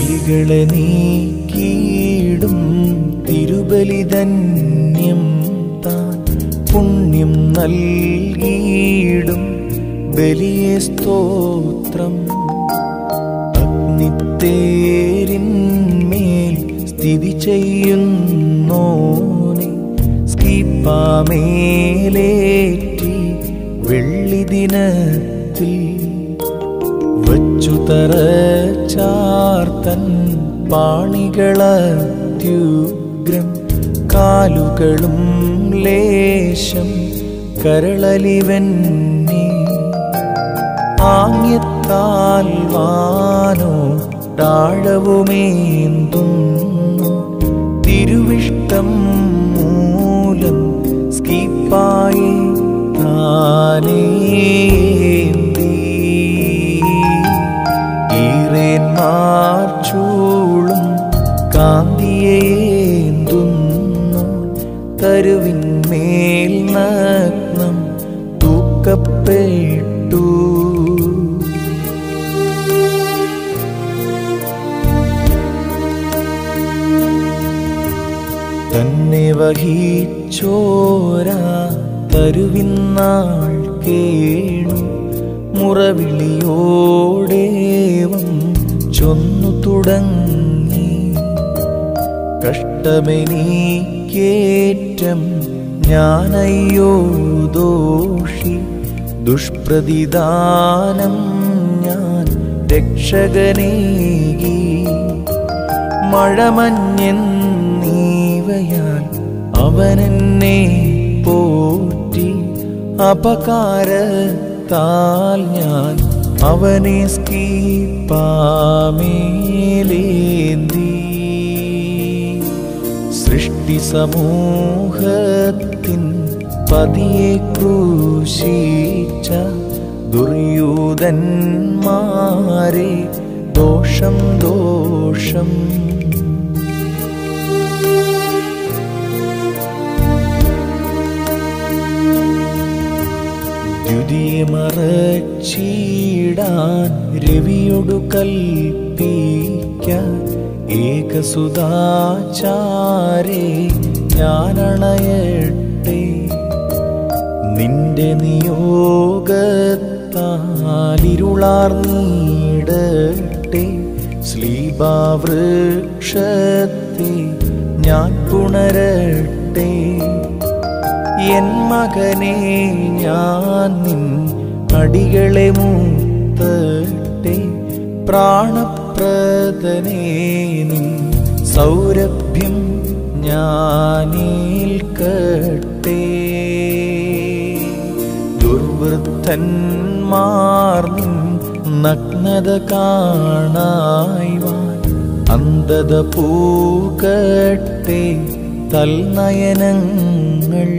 സ്ഥിതികളെ നീക്കിയിടും തിരുബലിധന്യം താൻ. പുണ്യം നൽകിയിടും ബലിയെ സ്തോത്രം. അഗ്നിത്തേരിന്മേൽ സ്ഥിതി ചെയ്യുന്നോനെ സ്കീപ്പാമേലേറ്റി വെള്ളി ദിനത്തിൽ വച്ചു തറ ചാർത്തൻ പാണികളത്യുഗ്രം കാലുകളും ലേശം കരളലിവൻ ആംഗ്യത്താൽ വാനോ താഴവുമേന്തുന്നു തിരുവിഷ്ടം മൂലം സ്കീപ്പായി താനേന്തി ഈറേന്മാർ ചൂളും കാന്തിയേന്തുന്നു തരുവിന്മേൽ നഗ്നം തൂക്കപ്പെട്ടു. തന്നെ വഹിച്ചോരാ തരുവിന്നാൾ കേണു. മുറവിളിയോടേവം ചൊന്നു തുടങ്ങി. കഷ്ടമെനീക്കേറ്റം ഞാനയ്യോ ദോഷി. ദുഷ്പ്രതിദാനം ഞാൻ രക്ഷകനേകി. മഴമഞ്ഞെന്നീവയാൽ അവനെന്നെ പോറ്റി. അപകാരത്താൽ ഞാൻ അവനെ സ്കീപ്പാമേലേന്തി. സൃഷ്ടി സമൂഹത്തിൻ പതിയെ ക്രൂശിച്ച ദുര്യൂതന്മാരെ ദോഷം ദോഷം. ദ്വിതീയമറച്ചീടാൻ രവിയൊടു കൽപ്പിക്ക ഏകസുതാചാരേ ഞാനണയട്ടെ. നിന്റെ നിയോഗത്താലിരുളാർന്നീടട്ടെ ശ്ലീപാവൃക്ഷത്തെ ഞാൻ പുണരട്ടെ. എൻ മകനെ ഞാൻ നിൻ അടികളെ മൂത്തട്ടെ പ്രാണപ്രദനേ നിൻ സൗരഭ്യം ഞാനേൽക്കട്ടെ ദുർവൃത്തന്മാർ നിൻ നഗ്നത കാണായ്വാൻ അന്ധത പൂകട്ടെ തൽനയനങ്ങൾ